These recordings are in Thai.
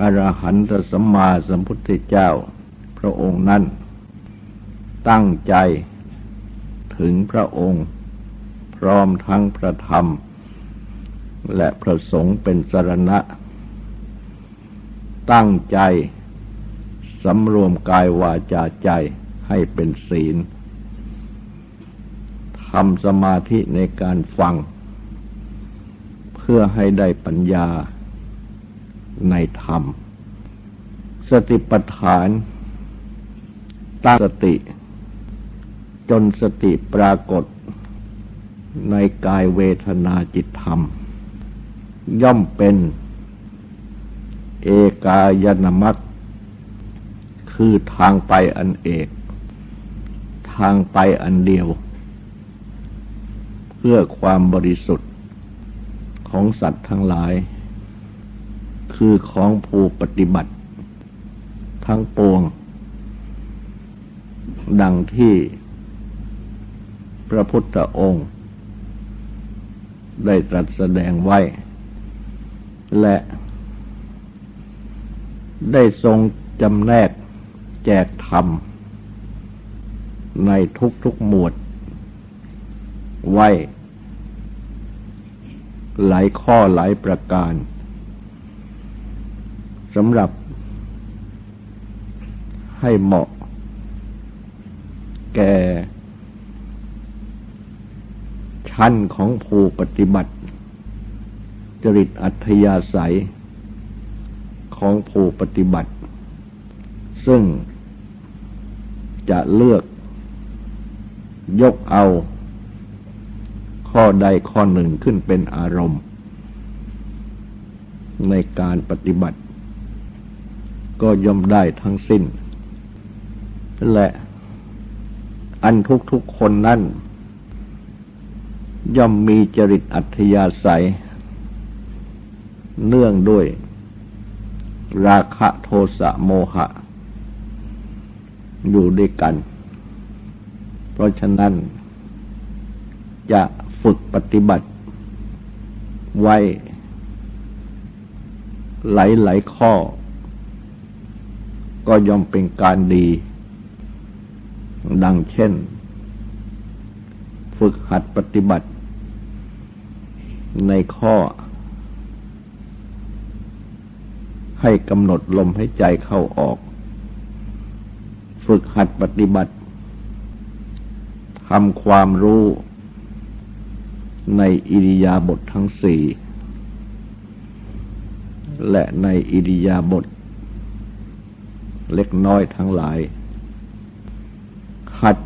อรหันตสัมมาสัมพุทธเจ้า พระองค์นั้น ตั้งใจถึงพระองค์ พร้อมทั้งพระธรรม และพระสงฆ์เป็นสรณะ ตั้งใจสำรวมกายวาจาใจให้เป็นศีลทำสมาธิในการฟัง เพื่อให้ได้ปัญญา ในธรรม สติปัฏฐานตั้งสติ จนสติปรากฏ ในกายเวทนาจิตธรรม ย่อมเป็น เอกายนามัคคือทางไปอันเอก ทางไปอันเดียว เพื่อความบริสุทธิ์ของสัตว์ทั้งหลาย คือของผู้ปฏิบัติ ทั้งปวง ดังที่พระพุทธองค์ ได้ตรัสแสดงไว้ และได้ทรงจำแนกแจกธรรม ในทุกๆหมวด ไว้ หลายข้อหลายประการ สำหรับให้เหมาะ แก่ ชั้นของผู้ปฏิบัติ จริตอัธยาศัย ของผู้ปฏิบัติ ซึ่งจะเลือกยกเอา ข้อใดข้อหนึ่งขึ้นเป็นอารมณ์ ในการปฏิบัติ ก็ย่อมได้ทั้งสิ้น และอันทุกๆคนนั้นย่อมมีจริตอัธยาศัย เนื่องด้วย ราคะโทสะโมหะ อยู่ด้วยกัน เพราะฉะนั้น จะฝึกปฏิบัติ ไว้ หลายหลายข้อ ก็ย่อมเป็นการดี ดังเช่น ฝึกหัดปฏิบัติ ในข้อ ให้กำหนดลมให้ใจเข้าออก ฝึกหัดปฏิบัติทำความรู้ในอิริยาบถททั้งสี่ และในอิริยาบถ เล็กน้อยทั้งหลาย หัด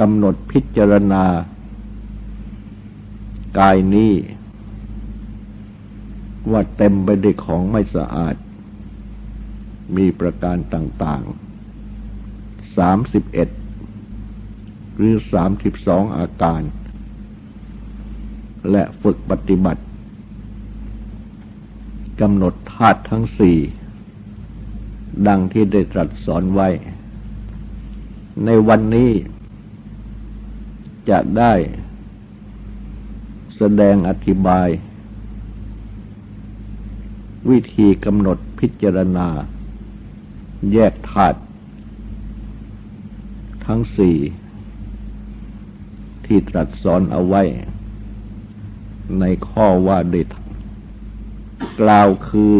กำหนดพิจารณา กายนี้ ว่าเต็มไปด้วยของไม่สะอาด มีประการต่างๆสามสิบเอ็ดหรือสามสิบสองอาการ และฝึกปฏิบัติกำหนดธาตุทั้งสี่ ดังที่ได้ตรัสสอนไว้ ในวันนี้จะได้แสดงอธิบาย วิธีกำหนดพิจารณา แยกธาตุทั้งสี่ที่ตรัสสอนเอาไว้ ในข้อว่าเด็ดกล่าวคือ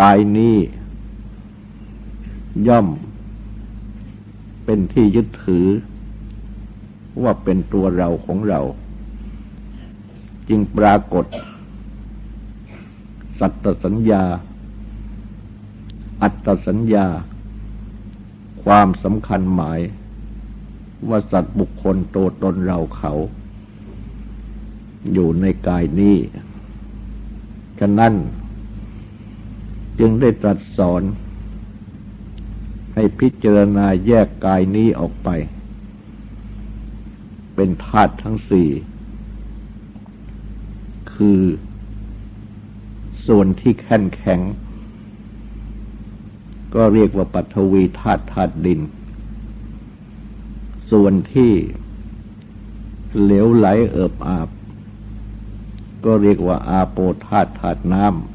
กายนี้ ย่อมเป็นที่ยึดถือ ว่าเป็นตัวเราของเรา จึงปรากฏ สัตตสัญญา อัตตสัญญา ความสำคัญหมาย ว่าสัตว์บุคคลตัวตนเราเขา อยู่ในกายนี้ ฉะนั้น จึงได้ตรัสสอน ให้พิจารณาแยกกายนี้ออกไป เป็นธาตุทั้งสี่ คือส่วนที่แข็งแข็ง ก็เรียกว่าปัทวีธาตุธาตุดิน ส่วนที่เหลวไหลเอิบอาบ ก็เรียกว่าอาโปธาตุธาตุน้ำ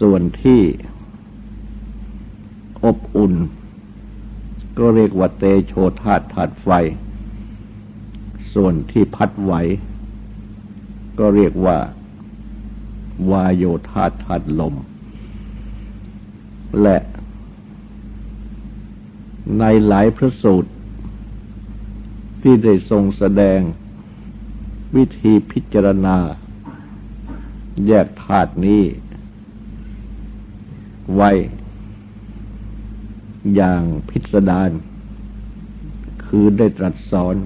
ส่วนที่อบอุ่น ก็เรียกว่าเตโชธาตุธาตุไฟ ส่วนที่พัดไหว ก็เรียกว่าวายโยธาธาตุลม และในหลายพระสูตร ที่ได้ทรงแสดงวิธีพิจารณา แยกธาตุนี้ ไว้ อย่างพิสดารคือได้ตรัสสอน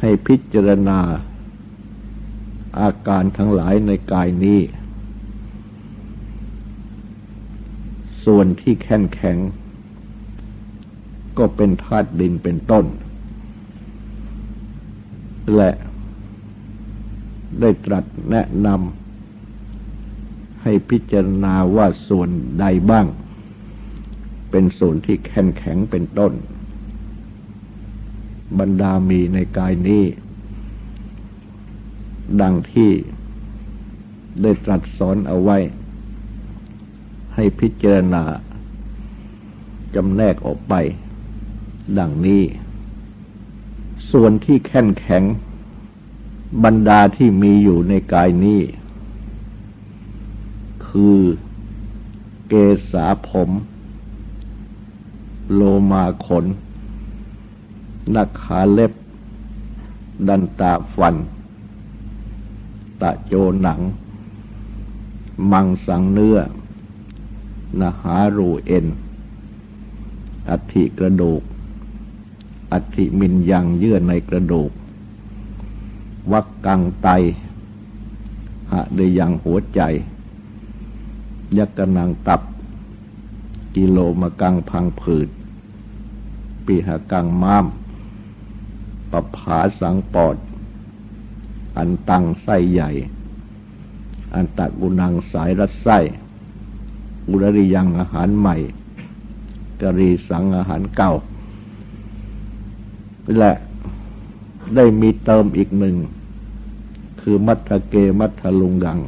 ให้พิจารณาอาการทั้งหลายในกายนี้ ส่วนที่แข็งแข็ง ก็เป็นธาตุดินเป็นต้น และได้ตรัสแนะนำ ให้พิจารณาว่าส่วนใดบ้าง เป็นส่วนที่แข็งแข็งเป็นต้น บรรดามีในกายนี้ ดังที่ได้ตรัสสอนเอาไว้ ให้พิจารณาจำแนกออกไป ดังนี้ ส่วนที่แข็งแข็ง บรรดาที่มีอยู่ในกายนี้ คือ เกษาผม โลมาขน นักขาเล็บ ดันตาฟัน ตะโจหนัง มังสังเนื้อนาหารูเอ็น อัฐิกระดูก อัฐิมินยังเยื่อในกระดูก วักกังไตหะเดยังหัวใจ ยักกนังตับ กิโลมกังพังผืด ปีหกังม้าม ปผาสังปอด อันตังไส้ใหญ่ อันตักุนังสายรัดไส้ อุรริยังอาหารใหม่ กรีสังอาหารเก่า และได้มีเติมอีกหนึ่ง คือมัทเกมัทลุงกัง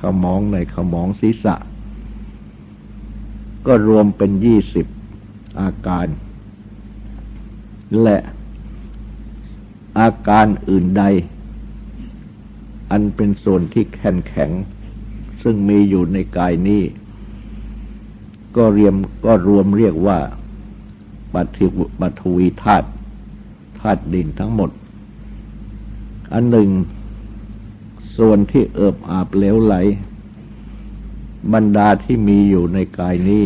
ขมองในขมองศีรษะ ก็รวมเป็นยี่สิบอาการ และอาการอื่นใด อันเป็นส่วนที่แข็งแข็ง ซึ่งมีอยู่ในกายนี้ ก็เรียมก็รวมเรียกว่าปัทิปัทวีธาตุธาตุดินทั้งหมด อันหนึ่ง ส่วนที่เอิบอาบเหลวไหล บรรดาที่มีอยู่ในกายนี้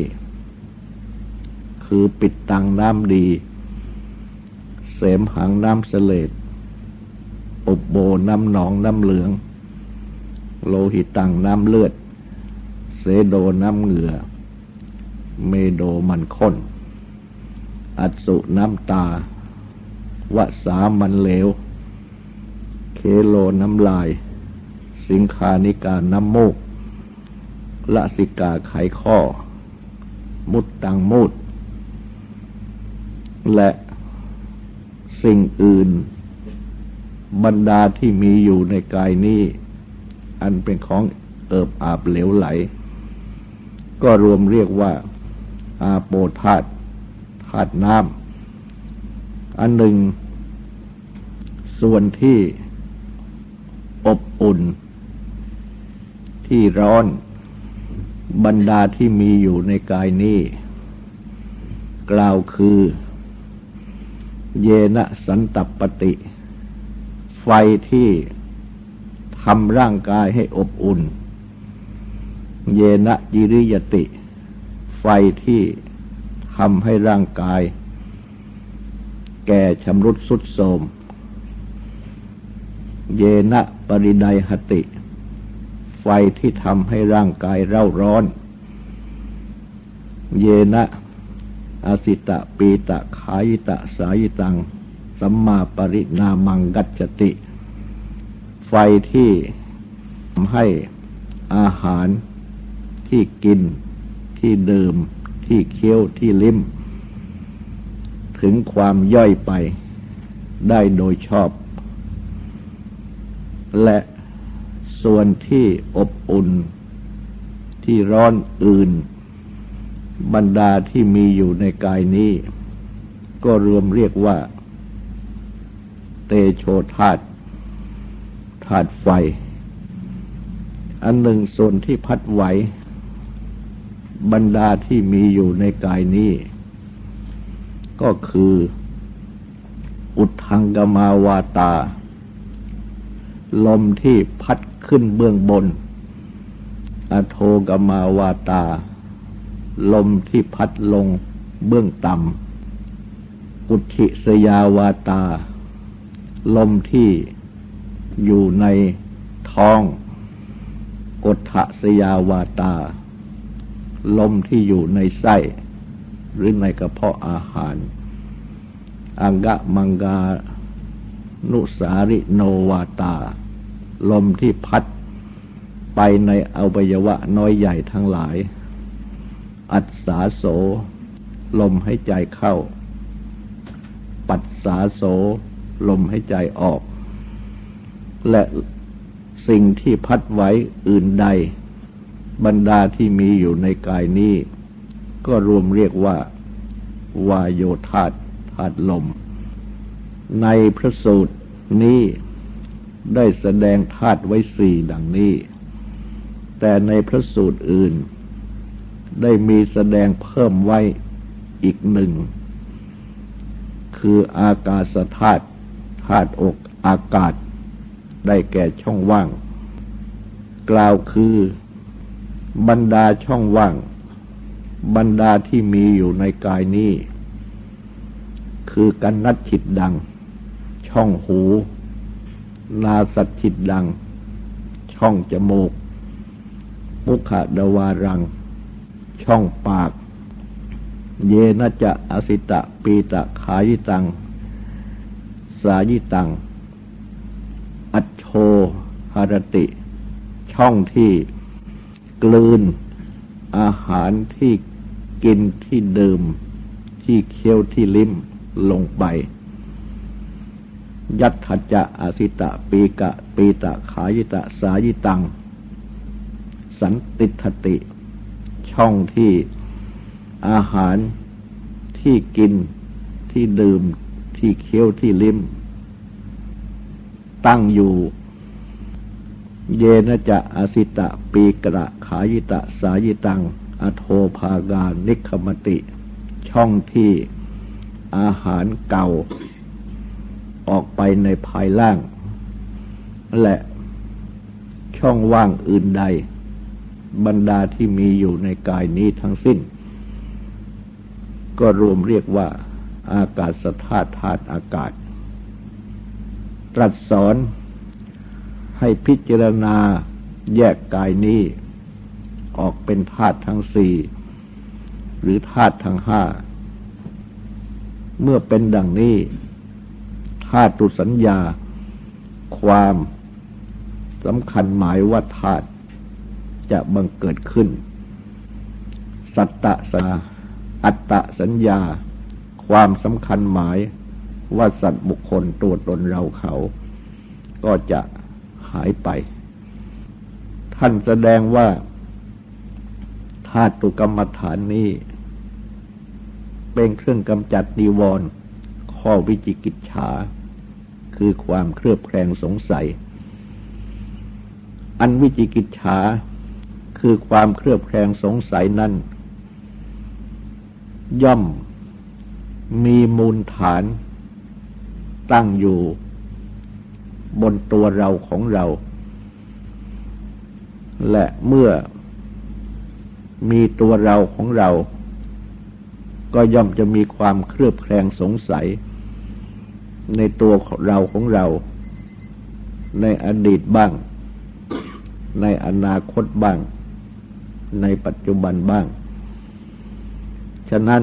คือปิดตังน้ำดี เสมหังน้ำเสลดอบโบน้ำหนองน้ำเหลือง โลหิตตังน้ำเลือด เสโดน้ำเหงื่อ เมโดมันข้น อัสุน้ำตาวสามันเหลว เคโลน้ำลาย สิงคานิกาน้ำมูกละสิกาไขข้อ มุดตังมูด และสิ่งอื่น บรรดาที่มีอยู่ในกายนี้ อันเป็นของเอิบอาบเหลวไหล ก็รวมเรียกว่า อาโปธาตธาตุน้ำอันหนึ่ง ส่วนที่อบอุ่น ที่ร้อน บรรดาที่มีอยู่ในกายนี้ กล่าวคือ เยนะสันตปปติ ไฟที่ทำร่างกายให้อบอุ่น เยนะยิริยติ ไฟที่ทำให้ร่างกาย แก่ชำรุดสุดโทมเยนะปริไดหติ ไฟที่ทำให้ร่างกายเร่าร้อน เยนะอสิตะปีตะขายตะสายตัง สัมมาปรินามังกัจจติ ไฟที่ทำให้อาหารที่กินที่ดื่มที่เคี้ยวที่ลิ้ม ถึงความย่อยไปได้โดยชอบ และ ส่วนที่อบอุ่น ที่ร้อนอื่น บรรดาที่มีอยู่ในกายนี้ ก็รวมเรียกว่า เตโชธาตธาตุไฟ อันหนึ่งส่วนที่พัดไหว บรรดาที่มีอยู่ในกายนี้ ก็คือ อุทังกมาวาตา ลมที่พัด ขึ้นเบื้องบน อโทกมาวาตา ลมที่พัดลงเบื้องต่ำอุทิสยาวาตา ลมที่อยู่ในท้อง กฏสยาวาตา ลมที่อยู่ในไส้ หรือในกระเพาะอาหาร อังกะมังกานุสาริโนวาตา ลมที่พัดไปในอวัยวะน้อยใหญ่ทั้งหลาย อัศสาโส ลมให้ใจเข้า ปัสสาโส ลมให้ใจออก และสิ่งที่พัดไว้อื่นใด บรรดาที่มีอยู่ในกายนี้ ก็รวมเรียกว่า วายโยธาธาตุลม ในพระสูตรนี้ ได้แสดงธาตุไว้สี่ดังนี้ แต่ในพระสูตรอื่น ได้มีแสดงเพิ่มไว้อีกหนึ่ง คืออากาศธาตุธาตุอกอากาศ ได้แก่ช่องว่าง กล่าวคือบรรดาช่องว่าง บรรดาที่มีอยู่ในกายนี้ คือกันนัดฉิดดัง ช่องหู นาสัตจิตดัง ช่องจมูก มุขดวารัง ช่องปาก เยนะจะอสิตะปีตะขายิตัง สายิตัง อัจโชหารติ ช่องที่กลืน อาหารที่กินที่ดื่ม ที่เคี้ยวที่ลิ้มลงไป ยัตถจะอาสิตะปีกะปีตะขายิตะสายิตัง สันติทติ ช่องที่อาหารที่กินที่ดื่มที่เคี้ยวที่ลิ้ม ตั้งอยู่ เยนจะอาสิตะปีกระขายิตะสายิตัง อโทภากานิคมติ ช่องที่อาหารเก่า ออกไปในภายล่าง และช่องว่างอื่นใด บรรดาที่มีอยู่ในกายนี้ทั้งสิ้น ก็รวมเรียกว่า อากาศสธาตุธาตุอากาศ ตรัสสอนให้พิจารณาแยกกายนี้ ออกเป็นธาตุทั้งสี่หรือธาตุทั้งห้า เมื่อเป็นดังนี้ ธาตุสัญญา ความสำคัญหมายว่าธาตุจะบังเกิดขึ้น สัตตะสาอัตตะสัญญา ความสำคัญหมายว่าสัตว์บุคคลตัวตนเราเขา ก็จะหายไป ท่านแสดงว่าธาตุกรรมฐานนี้ เป็นเครื่องกำจัดนิวรณ์ข้อวิจิกิจฉา คือความเครือบแคลงสงสัย อันวิจิกิจฉาคือความเครือบแคลงสงสัยนั้น ย่อมมีมูลฐาน ตั้งอยู่บนตัวเราของเรา และเมื่อมีตัวเราของเรา ก็ย่อมจะมีความเครือบแคลงสงสัย ในตัวเราของเรา ในอดีตบ้าง ในอนาคตบ้าง ในปัจจุบันบ้าง ฉะนั้น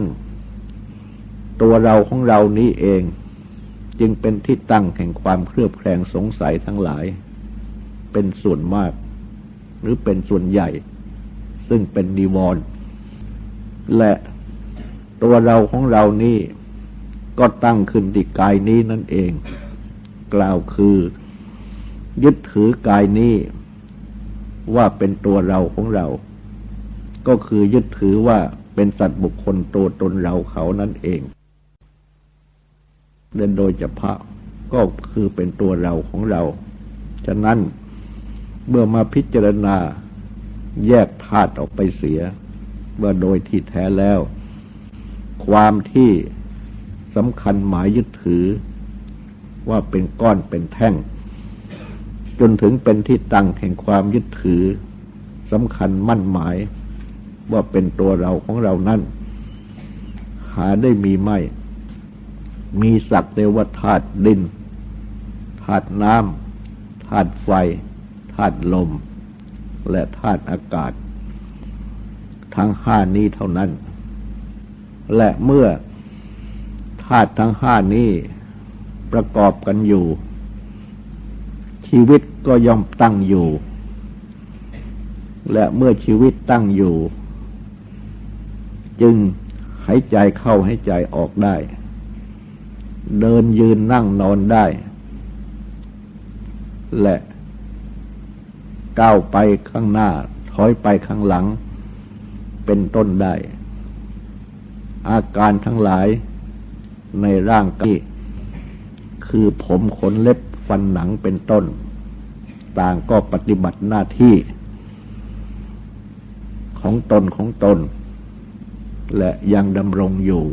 ตัวเราของเรานี้เอง จึงเป็นที่ตั้งแห่งความเครือบแคลงสงสัยทั้งหลาย เป็นส่วนมาก หรือเป็นส่วนใหญ่ ซึ่งเป็นนิวรณ์และตัวเราของเรานี้ ก็ตั้งขึ้นที่กายนี้นั่นเอง กล่าวคือ ยึดถือกายนี้ว่าเป็นตัวเราของเรา ก็คือยึดถือว่าเป็นสัตว์บุคคลตัวตนเราเขานั่นเองเดินโดยเฉพาะก็คือเป็นตัวเราของเรา ฉะนั้นเมื่อมาพิจารณาแยกธาตุออกไปเสีย ว่าโดยที่แท้แล้ว ความที่ำคัญหมายยึดถือ ว่าเป็นก้อนเป็นแท่ง จนถึงเป็นที่ตั้งแห่งความยึดถือสำคัญมั่นหมาย ว่าเป็นตัวเราของเรานั่น หาได้มีไม่ มีศักดิ์เทวธาตุดินธาตุน้ำธาตุไฟธาตุลม และธาตุอากาศ ทั้งห้านี้เท่านั้น และเมื่อ ธาตุทั้งห้านี้ประกอบกันอยู่ ชีวิตก็ย่อมตั้งอยู่ และเมื่อชีวิตตั้งอยู่ จึงหายใจเข้าหายใจออกได้ เดินยืนนั่งนอนได้ และก้าวไปข้างหน้า ถอยไปข้างหลัง เป็นต้นได้ อาการทั้งหลาย ในร่างกายคือผมขนเล็บฟันหนังเป็นต้น ต่างก็ปฏิบัติหน้าที่ ของตนของตน และยังดำรงอยู่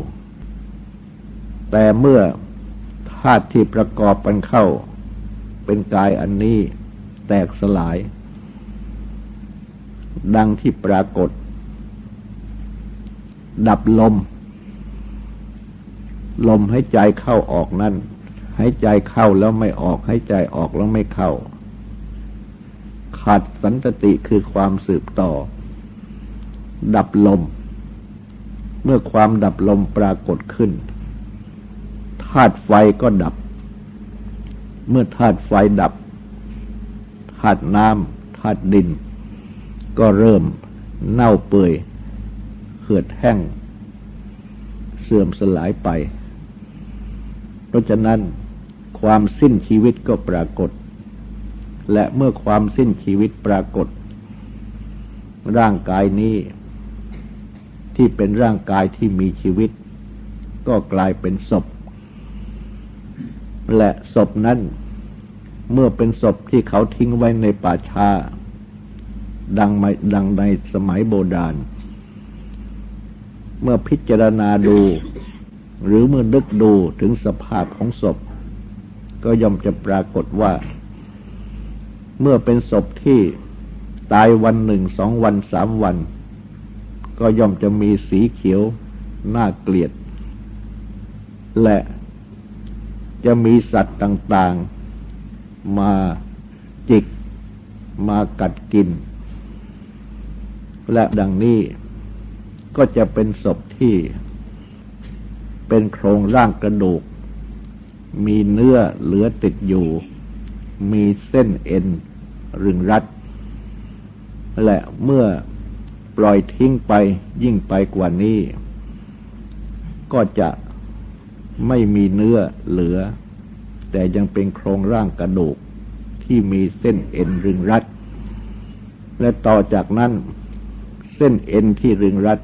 แต่เมื่อธาตุที่ประกอบกันเข้า เป็นกายอันนี้แตกสลาย ดังที่ปรากฏ ดับลม ลมหายใจเข้าออกนั่นหายใจเข้าแล้วไม่ออกหายใจออกแล้วไม่เข้า ขาดสันตติคือความสืบต่อ ดับลม เมื่อความดับลมปรากฏขึ้นธาตุไฟก็ดับ เมื่อธาตุไฟดับธาตุน้ำธาตุดิน ก็เริ่มเน่าเปื่อยเหือดแห้ง เสื่อมสลายไป ราะฉะนั้นความสิ้นชีวิตก็ปรากฏ และเมื่อความสิ้นชีวิตปรากฏ ร่างกายนี้ ที่เป็นร่างกายที่มีชีวิต ก็กลายเป็นศพ และศพนั้น เมื่อเป็นศพที่เขาทิ้งไว้ในป่าชาดังดังในสมัยโบราณ เมื่อพิจารณาดู หรือเมื่อนึกดูถึงสภาพของศพ ก็ย่อมจะปรากฏว่า เมื่อเป็นศพที่ตายวันหนึ่งสองวันสามวัน ก็ย่อมจะมีสีเขียวน่าเกลียด และจะมีสัตว์ต่างๆ มาจิก มากัดกิน และดังนี้ก็จะเป็นศพที่ เป็นโครงร่างกระดูก มีเนื้อเหลือติดอยู่ มีเส้นเอ็นรึงรัด และเมื่อปล่อยทิ้งไปยิ่งไปกว่านี้ ก็จะไม่มีเนื้อเหลือ แต่ยังเป็นโครงร่างกระดูกที่มีเส้นเอ็นรึงรัด และต่อจากนั้น เส้นเอ็นที่รึงรัด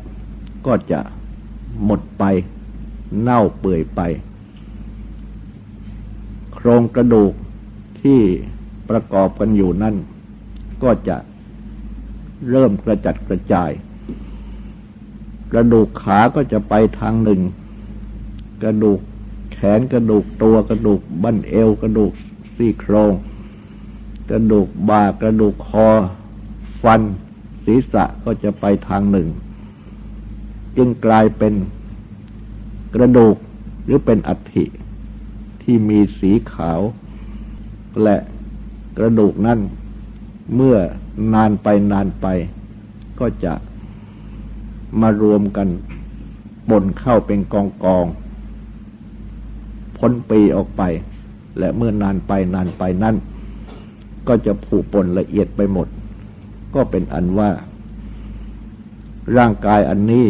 ก็จะหมดไป เน่าเปื่อยไป โครงกระดูกที่ประกอบกันอยู่นั่น ก็จะเริ่มกระจัดกระจาย กระดูกขาก็จะไปทางหนึ่ง กระดูกแขนกระดูกตัวกระดูกบั้นเอว กระดูกซี่โครง กระดูกบ่ากระดูกคอ ฟัน ศีรษะก็จะไปทางหนึ่ง จึงกลายเป็น กระดูกหรือเป็นอัฐิที่มีสีขาว และกระดูกนั้นเมื่อนานไปนานไป ก็จะมารวมกันปนเข้าเป็นกองกองพ้นปีออกไป และเมื่อนานไปนานไปนั่นก็จะผูกปนละเอียดไปหมด ก็เป็นอันว่า ร่างกายอันนี้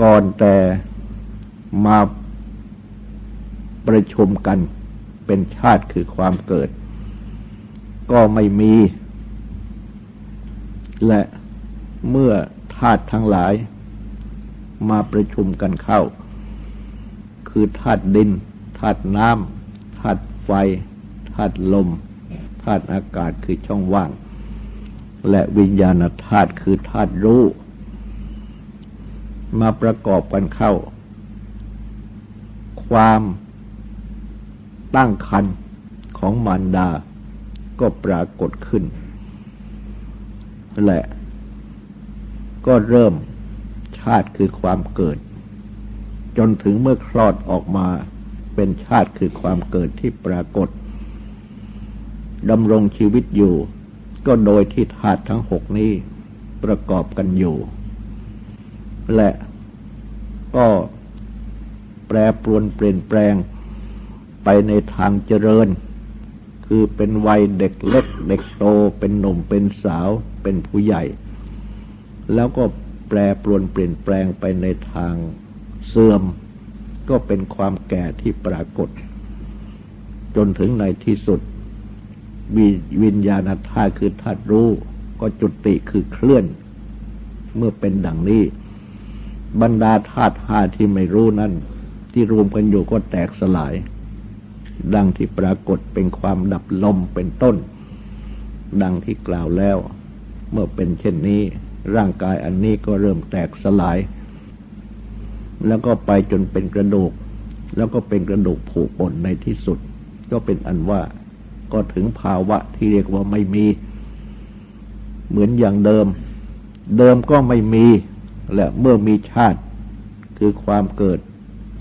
ก่อนแต่มาประชุมกันเป็นชาติคือความเกิด ก็ไม่มี และเมื่อธาตุทั้งหลาย มาประชุมกันเข้า คือธาตุดินธาตุน้ำธาตุไฟธาตุลมธาตุอากาศคือช่องว่าง และวิญญาณธาตุคือธาตุรู้ มาประกอบกันเข้า ความตั้งคันของมารดาก็ปรากฏขึ้น และ ก็เริ่มชาติคือความเกิด จนถึงเมื่อคลอดออกมาเป็นชาติคือความเกิดที่ปรากฏดำรงชีวิตอยู่ ก็โดยที่ธาตุทั้งหกนี้ประกอบกันอยู่ และก็แปรปรวนเปลี่ยนแปลงไปในทางเจริญ คือเป็นวัยเด็กเล็ก เด็กโตเป็นหนุ่มเป็นสาวเป็นผู้ใหญ่ แล้วก็แปรปรวนเปลี่ยนแปลงไปในทางเสื่อม ก็เป็นความแก่ที่ปรากฏ จนถึงในที่สุดมีวิญญาณธาตุคือธาตุรู้ ก็จุติคือเคลื่อน เมื่อเป็นดังนี้ บรรดาธาตุห้าที่ไม่รู้นั้นที่รวมกันอยู่ก็แตกสลาย ดังที่ปรากฏเป็นความดับลมเป็นต้น ดังที่กล่าวแล้ว เมื่อเป็นเช่นนี้ ร่างกายอันนี้ก็เริ่มแตกสลาย แล้วก็ไปจนเป็นกระดูก แล้วก็เป็นกระดูกผุปนในที่สุด ก็เป็นอันว่าก็ถึงภาวะที่เรียกว่าไม่มี เหมือนอย่างเดิม เดิมก็ไม่มี และเมื่อมีชาติคือความเกิด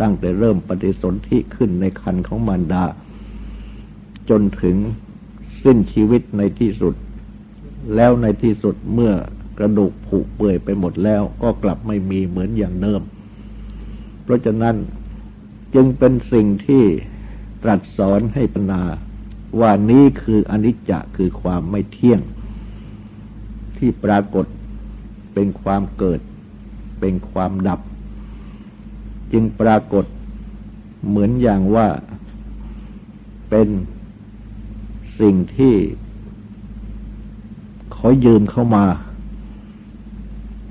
ตั้งแต่เริ่มปฏิสนธิขึ้นในคันของมารดา จนถึงสิ้นชีวิตในที่สุด แล้วในที่สุดเมื่อกระดูกผุเปื่อยไปหมดแล้วก็กลับไม่มีเหมือนอย่างเดิม เพราะฉะนั้นจึงเป็นสิ่งที่ตรัสสอนให้ปนาว่านี้คืออนิจจะคือความไม่เที่ยง ที่ปรากฏเป็นความเกิด เป็นความดับ จึงปรากฏเหมือนอย่างว่าเป็นสิ่งที่ขอยืมเข้ามา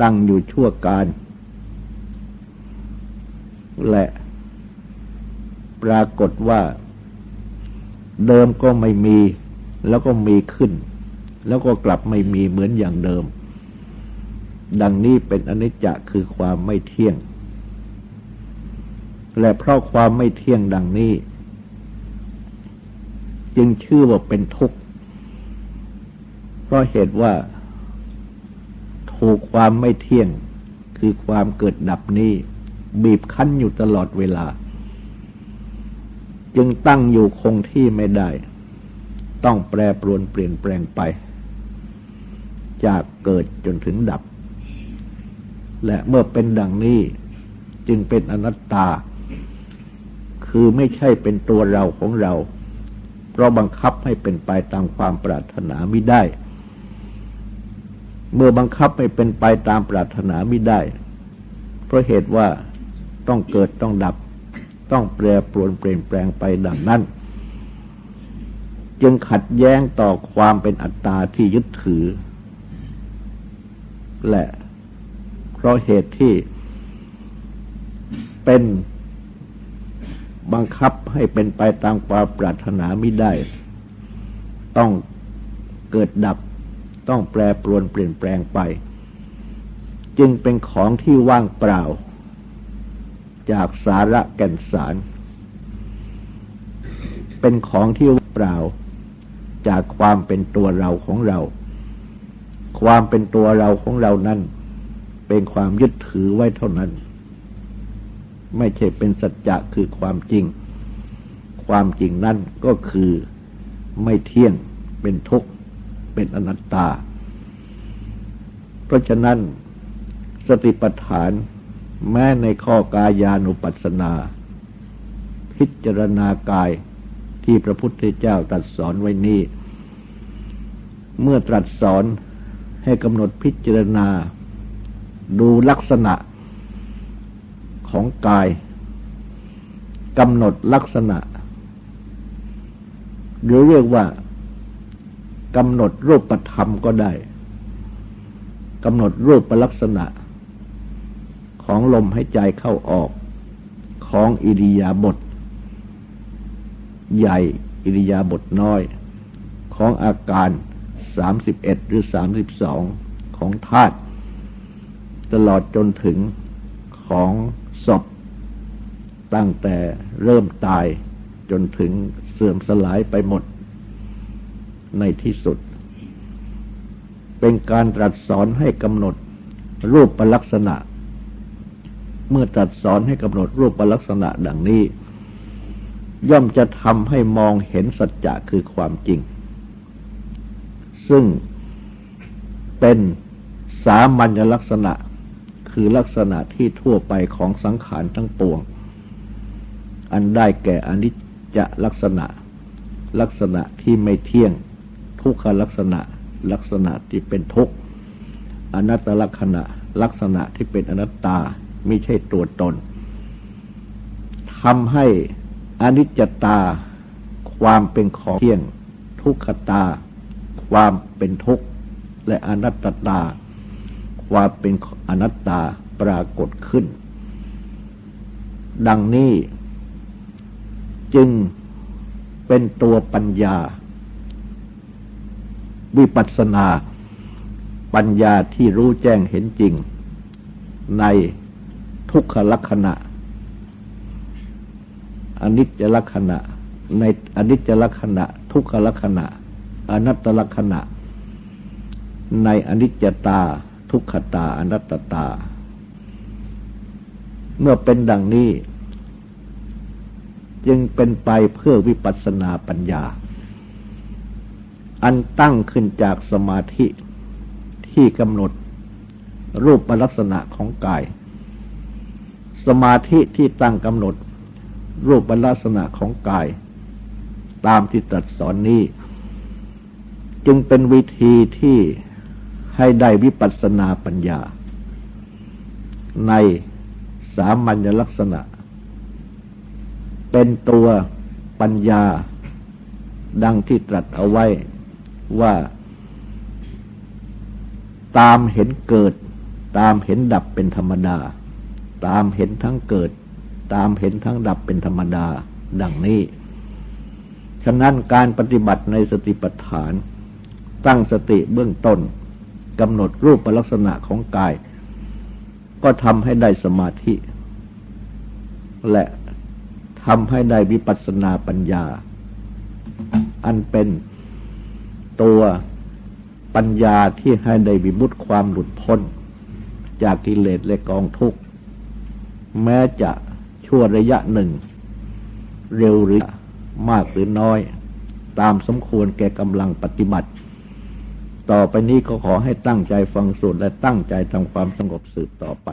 ตั้งอยู่ชั่วการ และปรากฏว่าเดิมก็ไม่มี แล้วก็มีขึ้น แล้วก็กลับไม่มีเหมือนอย่างเดิม ดังนี้เป็นอนิจจะคือความไม่เที่ยง และเพราะความไม่เที่ยงดังนี้ จึงชื่อว่าเป็นทุกข์ เพราะเหตุว่าถูกความไม่เที่ยงคือความเกิดดับนี้ บีบคั้นอยู่ตลอดเวลา จึงตั้งอยู่คงที่ไม่ได้ ต้องแปรปรวนเปลี่ยนแปลงไป จากเกิดจนถึงดับ และเมื่อเป็นดังนี้จึงเป็นอนัตตา คือไม่ใช่เป็นตัวเราของเรา เพราะบังคับให้เป็นไปตามความปรารถนาไม่ได้ เมื่อบังคับให้เป็นไปตามปรารถนาไม่ได้ เพราะเหตุว่าต้องเกิดต้องดับ ต้องแปรปรวนเปลี่ยนแปลงไปดังนั้น จึงขัดแย้งต่อความเป็นอัตตาที่ยึดถือ และ เพราะเหตุที่เป็นบังคับให้เป็นไปตามความปรารถนาไม่ได้ ต้องเกิดดับ ต้องแปรปรวนเปลี่ยนแปลงไป จึงเป็นของที่ว่างเปล่า จากสาระแก่นสาร เป็นของที่ว่างเปล่า จากความเป็นตัวเราของเรา ความเป็นตัวเราของเรานั้น เป็นความยึดถือไว้เท่านั้น ไม่ใช่เป็นสัจจะคือความจริง ความจริงนั่นก็คือไม่เที่ยงเป็นทุกข์เป็นอนัตตา เพราะฉะนั้นสติปัฏฐานแม้ในข้อกายานุปัสสนา พิจารณากายที่พระพุทธเจ้าตรัสสอนไว้นี้ เมื่อตรัสสอนให้กำหนดพิจารณา ดูลักษณะของกายกำหนดลักษณะ หรือเรียกว่ากำหนดรูปธรรมก็ได้กำหนดรูปลักษณะ ของลมหายใจเข้าออกของอิริยาบถใหญ่อิริยาบถน้อย ของอาการสามสิบเอ็ดหรือสามสิบสองของธาตุ ตลอดจนถึงของศพ ตั้งแต่เริ่มตายจนถึงเสื่อมสลายไปหมด ในที่สุด เป็นการตรัสสอนให้กำหนดรูปประลักษณะ เมื่อตรัสสอนให้กำหนดรูปประลักษณะดังนี้ ย่อมจะทำให้มองเห็นสัจจะคือความจริง ซึ่งเป็นสามัญลักษณะ คือลักษณะที่ทั่วไปของสังขารทั้งปวง อันได้แก่อนิจจลักษณะ ลักษณะที่ไม่เที่ยง ทุกขลักษณะ ลักษณะที่เป็นทุกข์อนัตตลักษณะ ลักษณะที่เป็นอนัตตาไม่ใช่ตัวตนทำให้อนิจจตา ความเป็นของเที่ยง ทุกขตา ความเป็นทุกข์และอนัตตา ความเป็นอนัตตาปรากฏขึ้น ดังนี้จึงเป็นตัวปัญญา วิปัสสนา ปัญญาที่รู้แจ้งเห็นจริง ในทุกขลักษณะอนิจจลักษณะ ในอนิจจลักษณะ ทุกขลักษณะ อนัตตลักษณะ ในอนิจจตา ทุกขตาอนัตตา เมื่อเป็นดังนี้ จึงเป็นไปเพื่อวิปัสสนาปัญญา อันตั้งขึ้นจากสมาธิที่กำหนดรูปลักษณะของกาย สมาธิที่ตั้งกำหนด รูปลักษณะของกาย ตามที่ตรัสสอนนี้ จึงเป็นวิธีที่ ให้ได้วิปัสสนาปัญญา ในสามัญลักษณะ เป็นตัวปัญญา ดังที่ตรัสเอาไว้ว่า ตามเห็นเกิด ตามเห็นดับเป็นธรรมดา ตามเห็นทั้งเกิด ตามเห็นทั้งดับเป็นธรรมดา ดังนี้ ฉะนั้นการปฏิบัติในสติปัฏฐาน ตั้งสติเบื้องต้น กำหนดรูปลักษณะของกาย ก็ทำให้ได้สมาธิ และทำให้ได้วิปัสสนาปัญญา อันเป็นตัวปัญญาที่ให้ได้วิมุตความหลุดพ้น จากกิเลสและกองทุกข์ แม้จะชั่วระยะหนึ่ง เร็วหรือมากหรือน้อย ตามสมควรแก่กำลังปฏิบัติ ต่อไปนี้ก็ขอให้ตั้งใจฟังสูตรและตั้งใจทำความสงบสืบต่อไป